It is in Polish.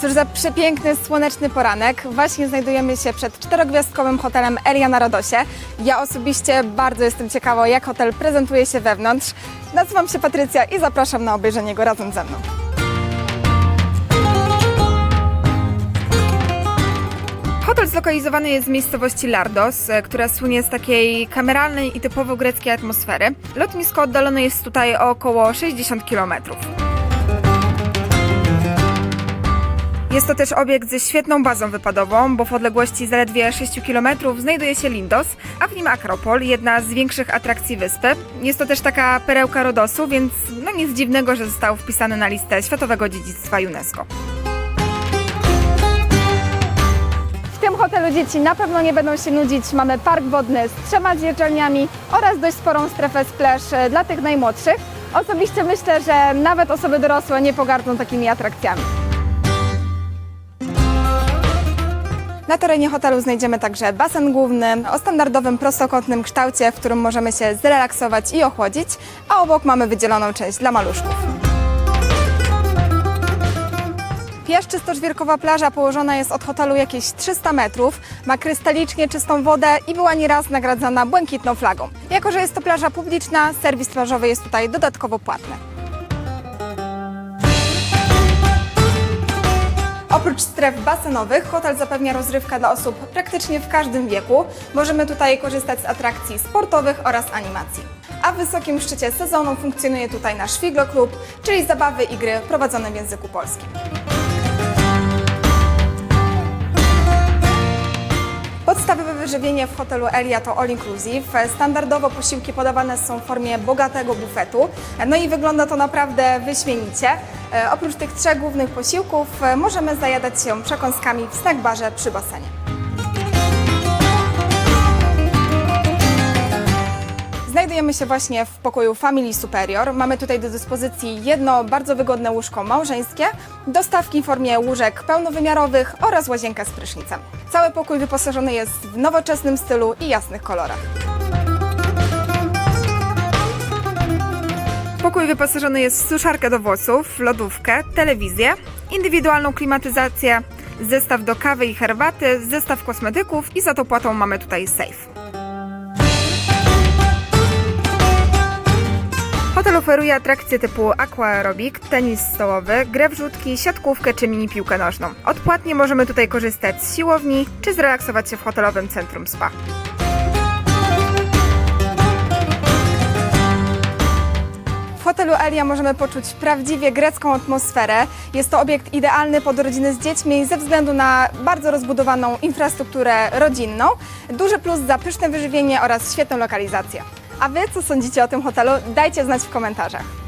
Cóż za przepiękny, słoneczny poranek. Właśnie znajdujemy się przed czterogwiazdkowym hotelem Elia na Rodosie. Ja osobiście bardzo jestem ciekawa, jak hotel prezentuje się wewnątrz. Nazywam się Patrycja i zapraszam na obejrzenie go razem ze mną. Hotel zlokalizowany jest w miejscowości Lardos, e, która słynie z takiej kameralnej i typowo greckiej atmosfery. Lotnisko oddalone jest tutaj o około 60 kilometrów. Jest to też obiekt ze świetną bazą wypadową, bo w odległości zaledwie 6 km znajduje się Lindos, a w nim Akropol, jedna z większych atrakcji wyspy. Jest to też taka perełka Rodosu, więc no nic dziwnego, że został wpisany na listę Światowego Dziedzictwa UNESCO. W tym hotelu dzieci na pewno nie będą się nudzić. Mamy park wodny z trzema zjeżdżalniami oraz dość sporą strefę splash e, dla tych najmłodszych. Osobiście myślę, że nawet osoby dorosłe nie pogardzą takimi atrakcjami. Na terenie hotelu znajdziemy także basen główny o standardowym prostokątnym kształcie, w którym możemy się zrelaksować i ochłodzić, a obok mamy wydzieloną część dla maluszków. Piaszczysto-żwirkowa plaża położona jest od hotelu jakieś 300 metrów, ma krystalicznie czystą wodę i była nieraz nagradzana błękitną flagą. Jako, że jest to plaża publiczna, serwis plażowy jest tutaj dodatkowo płatny. Oprócz stref basenowych, hotel zapewnia rozrywkę dla osób praktycznie w każdym wieku. Możemy tutaj korzystać z atrakcji sportowych oraz animacji. A w wysokim szczycie sezonu funkcjonuje tutaj nasz Figlo Club, czyli zabawy i gry prowadzone w języku polskim. Podstawowe wyżywienie w hotelu Elia to all inclusive. Standardowo posiłki podawane są w formie bogatego bufetu. No i wygląda to naprawdę wyśmienicie. E, Oprócz tych trzech głównych posiłków e, możemy zajadać się przekąskami w snack barze przy basenie. Znajdujemy się właśnie w pokoju Family Superior. Mamy tutaj do dyspozycji jedno bardzo wygodne łóżko małżeńskie, dostawki w formie łóżek pełnowymiarowych oraz łazienkę z prysznicem. Cały pokój wyposażony jest w nowoczesnym stylu i jasnych kolorach. Pokój wyposażony jest w suszarkę do włosów, lodówkę, telewizję, indywidualną klimatyzację, zestaw do kawy i herbaty, zestaw kosmetyków i za to płatą mamy tutaj safe. Hotel oferuje atrakcje typu aquaerobik, tenis stołowy, grę w rzutki, siatkówkę czy mini piłkę nożną. Odpłatnie możemy tutaj korzystać z siłowni czy zrelaksować się w hotelowym centrum spa. W hotelu Elia możemy poczuć prawdziwie grecką atmosferę. Jest to obiekt idealny pod rodziny z dziećmi ze względu na bardzo rozbudowaną infrastrukturę rodzinną. Duży plus za pyszne wyżywienie oraz świetną lokalizację. A Wy co sądzicie o tym hotelu? Dajcie znać w komentarzach.